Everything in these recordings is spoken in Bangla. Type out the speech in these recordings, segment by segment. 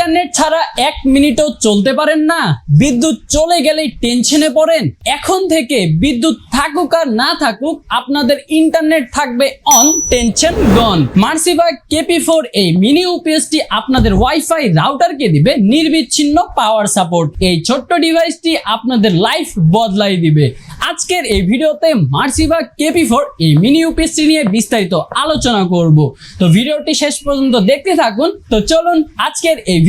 ইন্টারনেট ছাড়া এক মিনিটও চলতে পারেন না। বিদ্যুৎ চলে গেলেই টেনশনে পড়েন। এখন থেকে বিদ্যুৎ থাকুক আর না থাকুক, আপনাদের ইন্টারনেট থাকবে on, tension gone. Marsriva KP four এই মিনি ইউপিএসটি আপনাদের ওয়াইফাই রাউটারকে দিবে নির্বিচ্ছিন্ন পাওয়ার সাপোর্ট এই ছোট্ট ডিভাইসটি আপনাদের লাইফ বদলাই দিবে। আজকের এই ভিডিওতে মার্সিভা কেপি ফোর এই মিনি ইউপিএসটি নিয়ে বিস্তারিত আলোচনা করব। তো ভিডিওটি শেষ পর্যন্ত দেখতে থাকুন। তো চলুন আজকের এই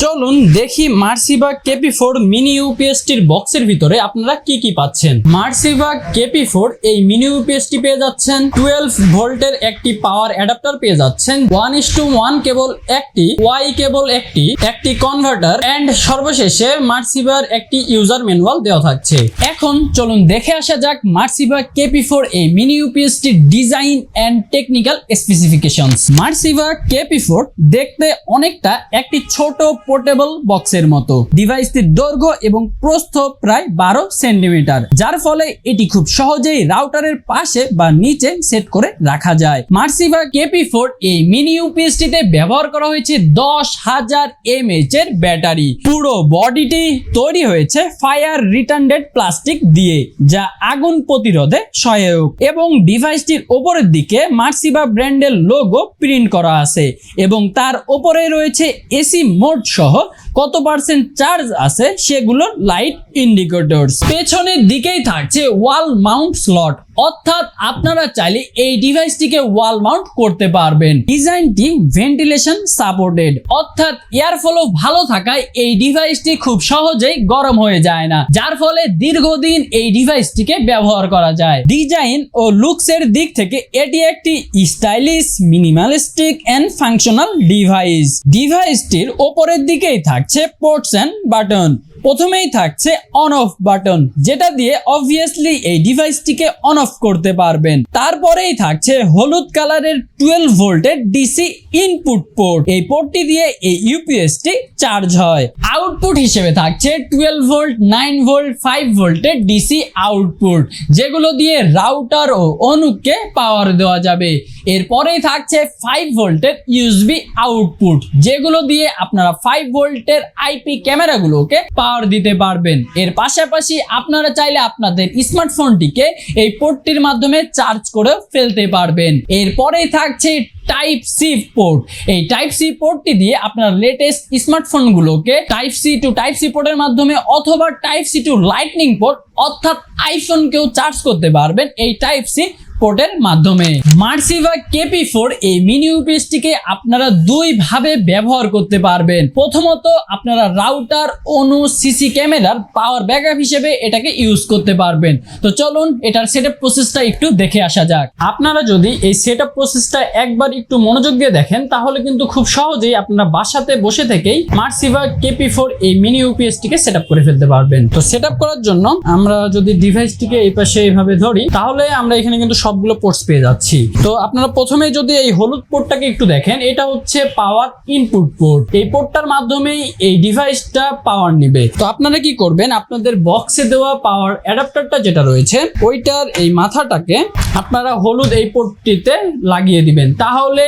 চলুন দেখি মার্সিভা কেপি ফোর মিনি ইউপিএসটির বক্সের ভিতরে আপনারা কি কি পাচ্ছেন? মার্সিভা কেপি ফোর এই মিনি ইউপিএসটি পেয়ে যাচ্ছেন। টুয়েলভ ভোল্টের একটি পাওয়ার অ্যাডাপ্টার পেয়ে যাচ্ছেন। One is to one cable একটি, ওয়াই কেবল একটি একটি কনভার্টার এন্ড সর্বশেষে মার্সিভার একটি ইউজার ম্যানুয়াল দেওয়া থাকছে। এখন চলুন দেখে আসা যাক মার্সিভা কেপি ফোর এই mini ইউপিএসটির design and technical specifications Marsriva KP four দেখতে অনেকটা একটি ছোট পোর্টেবল বক্সের মতো। ডিভাইসটির দৈর্ঘ্য এবং প্রস্থ প্রায় বারো সেন্টিমিটার। যার ফলে এটি খুব সহজেই রাউটারের পাশে বা নিচে সেট করে রাখা যায়। মার্সিভা কেপি ফোর এই মিনি ইউপিএসটিতে ব্যবহার করা হয়েছে দশ হাজার এমএইচ এর ব্যাটারি। পুরো বডিটি তৈরি হয়েছে ফায়ার রিটার্নডেড প্লাস্টিক দিয়ে, যা আগুন প্রতিরোধে সহায়ক। এবং ডিভাইসটির ওপরের দিকে মার্সিভা ব্র্যান্ডের লোগো প্রিন্ট করা আছে। এবং তার ওপরে রয়েছে এসি মোড সহ কত পার্সেন্ট চার্জ আছে সেগুলোর লাইট ইন্ডিকেটরস পেছনের দিকেই থাকছে ওয়াল মাউন্ট স্লট। অর্থাৎ আপনারা চাইলে এই ডিভাইসটিকে ওয়াল মাউন্ট করতে পারবেন। ডিজাইনটি ভেন্টিলেশন সাপোর্টেড। অর্থাৎ এয়ার ফ্লো ভালো থাকায় এই ডিভাইসটি খুব সহজেই গরম হয়ে যায় না। যার ফলে দীর্ঘদিন এই ডিভাইসটিকে ব্যবহার করা যায়। ডিজাইন ও লুকসের দিক থেকে এটি একটি stylish, minimalistic and functional device. ডিভাইসটির ওপরের দিকেই থাকছে পোর্টস এন্ড বাটন। প্রথমেই থাকছে অন অফ বাটন যেটা দিয়ে অবভিয়াসলি এই ডিভাইসটিকে অন অফ করতে পারবেন। তারপরেই থাকছে হলুদ কালারের টুয়েলভ ভোল্টের ডিসি ইনপুট পোর্ট এই পোর্টটি দিয়ে এই ইউপিএসটি চার্জ হয়। আউটপুট হিসেবে থাকছে twelve volt nine volt five ভোল্টের ডিসি আউটপুট যেগুলো দিয়ে রাউটার ও অনুকে পাওয়ার দেওয়া যাবে। এরপরেই থাকছে ফাইভ ভোল্টের ইউএসবি আউটপুট যেগুলো দিয়ে আপনারা ফাইভ ভোল্টের আইপি ক্যামেরাগুলোকে পাওয়ার দিতে পারবেন। এর পাশাপাশি আপনারা চাইলে আপনাদের স্মার্টফোনটিকে এই পোর্টটির মাধ্যমে চার্জ করে ফেলতে পারবেন। এরপরেই থাকছে টাইপ সি পোর্ট এই টাইপ সি পোর্টটি দিয়ে আপনার latest স্মার্টফোনগুলোকে type C to type C পোর্টের মাধ্যমে অথবা type C to lightning port অর্থাৎ আইফোনকেও চার্জ করতে পারবেন। এই টাইপ সি পোর্টের মাধ্যমে। মার্সিভা কেপি ফোর এই মিনি ইউপিএসটিকে আপনারা দুই ভাবে ব্যবহার করতে পারবেন। প্রথমত, আপনারা রাউটার, অনু সিসি ক্যামেরার পাওয়ার ব্যাকআপ হিসেবে এটাকে ইউজ করতে পারবেন। তো চলুন, এটার সেটআপ প্রসেসটা একটু দেখে আসা যাক। আপনারা যদি এই সেটআপ প্রসেসটা একবার একটু মনোযোগ দিয়ে দেখেন, তাহলে কিন্তু খুব সহজেই আপনারা বাসাতে বসে থেকেই মার্সিভা কেপি ফোর এই মিনি ইউপিএসটিকে সেটআপ করে ফেলতে পারবেন। তো সেটআপ করার জন্য আমরা যদি ডিভাইসটিকে এই পাশে এইভাবে ধরি, তাহলে আমরা এখানে কিন্তু সবগুলো পোর্টস পেয়ে যাচ্ছি। তো আপনারা প্রথমে যদি এই হলুদ পোর্টটাকে একটু দেখেন, এটা হচ্ছে পাওয়ার ইনপুট পোর্ট এই পোর্টটার মাধ্যমেই এই ডিভাইসটা পাওয়ার নিবে। তো আপনারা কি করবেন, আপনাদের বক্সে দেওয়া পাওয়ার অ্যাডাপ্টারটা যেটা রয়েছে, ওইটার এই মাথাটাকে আপনারা হলুদ এই পোর্টটিতে লাগিয়ে দিবেন। তাহলে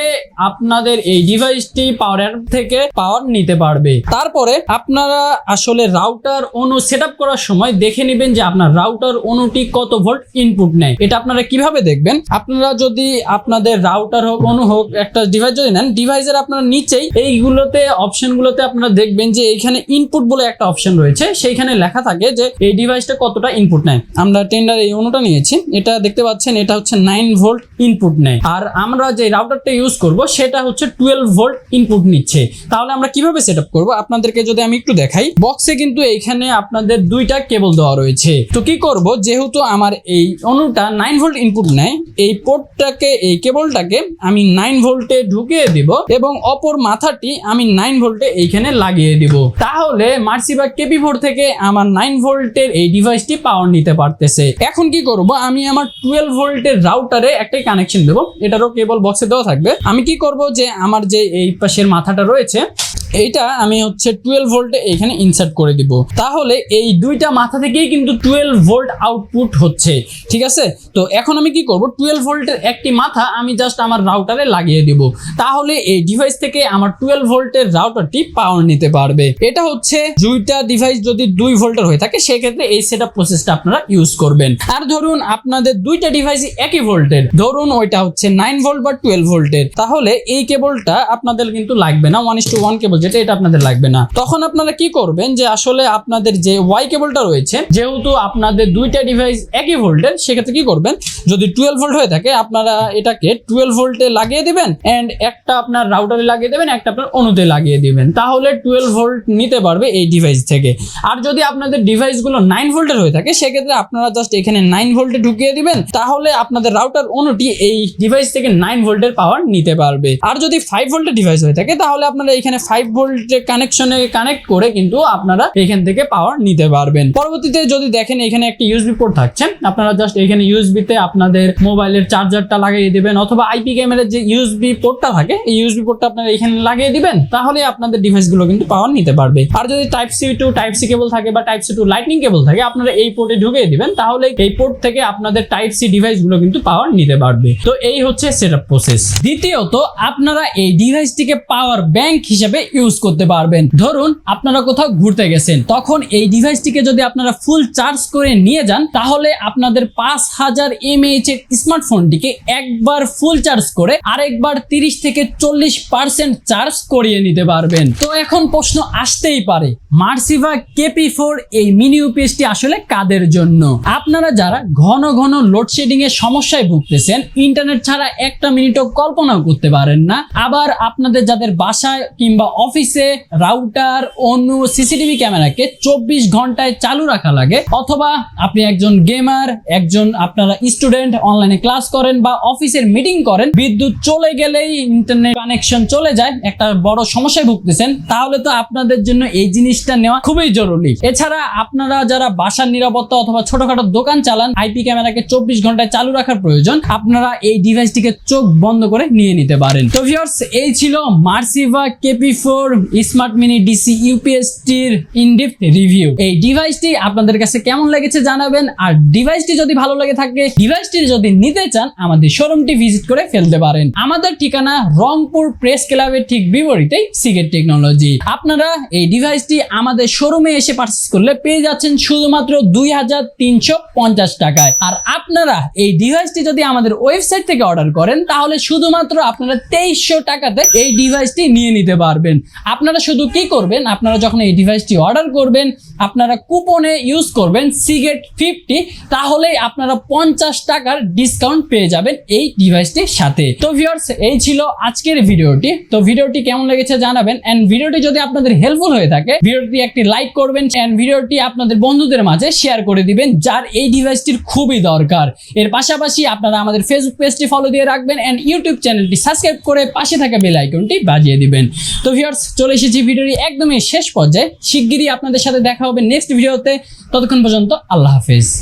আপনাদের এই ডিভাইসটি পাওয়ার থেকে পাওয়ার নিতে পারবে। তারপরে আপনারা আসলে রাউটার অনু সেট করার সময় দেখে নেবেন যে আপনার রাউটার অনুটি কত ভোল্ট ইনপুট নেয়। এটা আপনারা কীভাবে দেখবেন। আপনারা যদি আপনাদের রাউটার হোক অনু হোক, একটা ডিভাইস যদি নেন ডিভাইসের আপনারা নিচেই এইগুলোতে অপশনগুলোতে আপনারা দেখবেন যে এইখানে ইনপুট বলে একটা অপশন রয়েছে। সেইখানে লেখা থাকে যে এই ডিভাইসটা কতটা ইনপুট নেয়। আমরা টেন্ডার এই অনুটা নিয়েছি। এটা দেখতে পাচ্ছেন, এটা হচ্ছে নাইন ভোল্ট ইনপুট নেয়। আর আমরা যে রাউটারটা ইউজ করব, সেটা হচ্ছে টুয়েলভ ভোল্ট ইনপুট নিচ্ছে। তাহলে আমরা কীভাবে সেট আপ করব? আপনাদেরকে যদি আমি একটু দেখাই। বক্সে কিন্তু এইখানে আপনাদের দুইটা কেবল দেওয়া রয়েছে। তো কি করব? যেহেতু আমার এই অনুটা নাইন ভোল্ট ইনপুট নেয়, এই পোর্টটাকে, এই কেবলটাকে আমি নাইন ভোল্টে ঢুকিয়ে দিব এবং অপর মাথাটি আমি নাইন ভোল্টে এইখানে লাগিয়ে দিব। তাহলে মার্সিবা কেপি ফোর থেকে আমার নাইন ভোল্টের এই ডিভাইসটি পাওয়ার নিতে পারতেছে। এখন কি করব? আমি আমার টুয়েলভ ভোল্টের রাউটারে একটাই কানেকশন দেবো। এটারও কেবল বক্সে দেওয়া থাকবে। আমি কি করব যে আমার যে এই পাশের মাথাটা রয়েছে এইটা আমি হচ্ছে টুয়েলভ ভোল্টে এখানে ইনসার্ট করে দিব। তাহলে এই দুইটা মাথা থেকেই কিন্তু টুয়েলভ ভোল্ট আউটপুট হচ্ছে, ঠিক আছে? তো এখন আমি কি করব? টুয়েলভ ভোল্টের একটি মাথা আমি জাস্ট আমার রাউটারে লাগিয়ে দিব। তাহলে এই ডিভাইস থেকে আমার টুয়েলভ ভোল্টের রাউটারটি পাওয়ার নিতে পারবে। এটা হচ্ছে দুইটা ডিভাইস যদি দুই ভোল্টের হয়ে থাকে, সেক্ষেত্রে এই সেট প্রসেসটা আপনারা ইউজ করবেন। আর ধরুন আপনাদের দুইটা ডিভাইসই একই ভোল্টের ধরুন ওইটা হচ্ছে নাইন ভোল্ট বা টুয়েলভ ভোল্টের তাহলে এই কেবলটা আপনাদের কিন্তু লাগবে না one is to one cable যেটা এটা আপনাদের লাগবে না। তখন আপনারা কি করবেন যে আসলে আপনাদের যে ওয়াই কেবলটা রয়েছে, যেহেতু আপনাদের দুইটা ডিভাইস একই ভোল্টের সেক্ষেত্রে কি করবেন, যদি টুয়েলভ ভোল্ট হয়ে থাকে, আপনারা এটাকে টুয়েলভ ভোল্টে লাগিয়ে দিবেন অ্যান্ড একটা আপনার রাউটারে লাগিয়ে দেবেন, একটা আপনার অনুতে লাগিয়ে দিবেন। তাহলে টুয়েলভ ভোল্ট নিতে পারবে এই ডিভাইস থেকে। আর যদি আপনাদের ডিভাইসগুলো নাইন ভোল্টের হয়ে থাকে, সেক্ষেত্রে আপনারা জাস্ট এখানে নাইন ভোল্টে ঢুকিয়ে দিবেন, তাহলে আপনাদের রাউটার অনুটি এই ডিভাইস থেকে নাইন ভোল্টের পাওয়ার নিতে পারবে। আর যদি ফাইভ ভোল্টের ডিভাইস হয়ে থাকে, তাহলে আপনারা এখানে ফাইভ ভোল্টের কানেকশনে কানেক্ট করে কিন্তু আপনারা এখান থেকে পাওয়ার নিতে পারবেন। পরবর্তীতে যদি দেখেন এখানে একটা ইউএসবি পোর্ট থাকছে, আপনারা জাস্ট এখানে ইউএসবি তে আপনাদের মোবাইলের চার্জারটা লাগিয়ে দিবেন অথবা আইপি ক্যামেরার যে ইউএসবি পোর্টটা থাকে, এই ইউএসবি পোর্টটা আপনারা এখানে লাগিয়ে দিবেন, তাহলে আপনাদের ডিভাইসগুলো কিন্তু পাওয়ার নিতে পারবে। আর যদি type C to type C cable থাকে বা type C to lightning cable থাকে, আপনারা এই পোর্টে ঢুকিয়ে দিবেন, তাহলে এই পোর্ট থেকে আপনাদের টাইপ সি ডিভাইসগুলো কিন্তু পাওয়ার নিতে পারবে। তো এই হচ্ছে সেটআপ প্রসেস দ্বিতীয়ত, আপনারা এই ডিভাইসটিকে পাওয়ার ব্যাংক হিসেবে ইউজ করতে পারবেন। ধরুন আপনারা কোথাও ঘুরতে গেছেন, তখন এই ডিভাইসটিকে যদি আপনারা ফুল চার্জ করে নিয়ে যান, তাহলে আপনাদের পাঁচ হাজার এমএইচ এর স্মার্টফোনটিকে একবার ফুল চার্জ করে আরেকবার তিরিশ থেকে চল্লিশ পার্সেন্ট চার্জ করিয়ে নিতে পারবেন। তো এখন প্রশ্ন আসতেই পারে, মার্সিভা কেপি ফোর এই মিনি ইউপিএসটি আসলে কাদের জন্য? আপনারা যারা ঘন ঘন লোডশেডিং এর সমস্যায় ভুগতেছেন ইন্টারনেট ছাড়া একটা মিনিটও কল্পনাও করতে পারেন না। আবার আপনাদের যাদের বাসায় কিংবা অফিসে রাউটার অন্য সিসিটিভি ক্যামেরাকে চব্বিশ ঘন্টায় চালু রাখা লাগে। অথবা আপনি একজন গেমার, একজন আপনারা স্টুডেন্ট, অনলাইনে ক্লাস করেন বা অফিসের মিটিং করেন, বিদ্যুৎ চলে গেলেই ইন্টারনেট কানেকশন চলে যায়, একটা বড় সমস্যায় ভুগতেছেন, তাহলে তো আপনাদের জন্য এই জিনিসটা নেওয়া খুবই জরুরি। এছাড়া আপনারা যারা বাসার নিরাপত্তা অথবা ছোটখাটো দোকান চালান আইপি ক্যামেরাকে চব্বিশ ঘন্টায় চালু রাখার প্রয়োজন, আপনারা এই ডিভাইসটিকে চোখ বন্ধ করে নিয়ে নিতে পারেন। তো ভিউয়ার্স এই ছিল Marsriva KP four smart mini DC ইউপিএসটির in depth review এই ডিভাইসটি আপনাদের কাছে কেমন লেগেছে জানাবেন, আর ডিভাইসটি যদি ভালো লাগে থাকে ডিভাইসটি যদি নিতে চান, আমাদের শোরুমটি ভিজিট করে ফেলতে পারেন। আমাদের ঠিকানা রংপুর প্রেস ক্লাবের ঠিক বিপরীতেই সিগেট টেকনোলজি আপনারা এই ডিভাইসটি আমাদের শোরুমে এসে পারচেস করলে পেয়ে যাচ্ছেন শুধুমাত্র দুই হাজার তিনশো পঞ্চাশ টাকায়। আর আপনারা এই ডিভাইসটি যদি আমাদের ওয়েবসাইট থেকে অর্ডার করেন, তাহলে শুধুমাত্র আপনারা তেইশশো টাকাতে এই ডিভাইসটি নিয়ে নিতে পারবেন। আপনারা শুধু কি করবেন? আপনারা যখন এই ডিভাইসটি অর্ডার করবেন, আপনারা কুপনে ইউজ করবেন সিগেট ফিফটি তাহলেই আপনারা পঞ্চাশ টাকার ডিসকাউন্ট পেয়ে যাবেন এই ডিভাইসটির সাথে। তো ভিউয়ার্স এই ছিল আজকের ভিডিওটি। তো ভিডিওটি কেমন লেগেছে জানাবেন। এন্ড ভিডিওটি যদি আপনাদের হেল্পফুল হয়ে থাকে, ভিডিওটি একটি লাইক করবেন অ্যান্ড ভিডিওটি আপনাদের বন্ধুদের মাঝে শেয়ার করে দিবেন, যার এই ডিভাইসটির খুবই দরকার। এর পাশাপাশি আপনারা আমাদের ফেসবুক পেজটি ফলো দিয়ে রাখবেন এন্ড ইউটিউব চ্যানেলটি সাবস্ক্রাইব করে পাশে থাকা বেল আইকনটি বাজিয়ে দিবেন। তো ভিউয়ার্স, চলে এসেছি ভিডিওটি একদমই শেষ পর্যায়ে। শিগগিরই আপনাদের সাথে দেখা হবে নেক্সট ভিডিওতে ততক্ষণ পর্যন্ত আল্লাহ হাফেজ।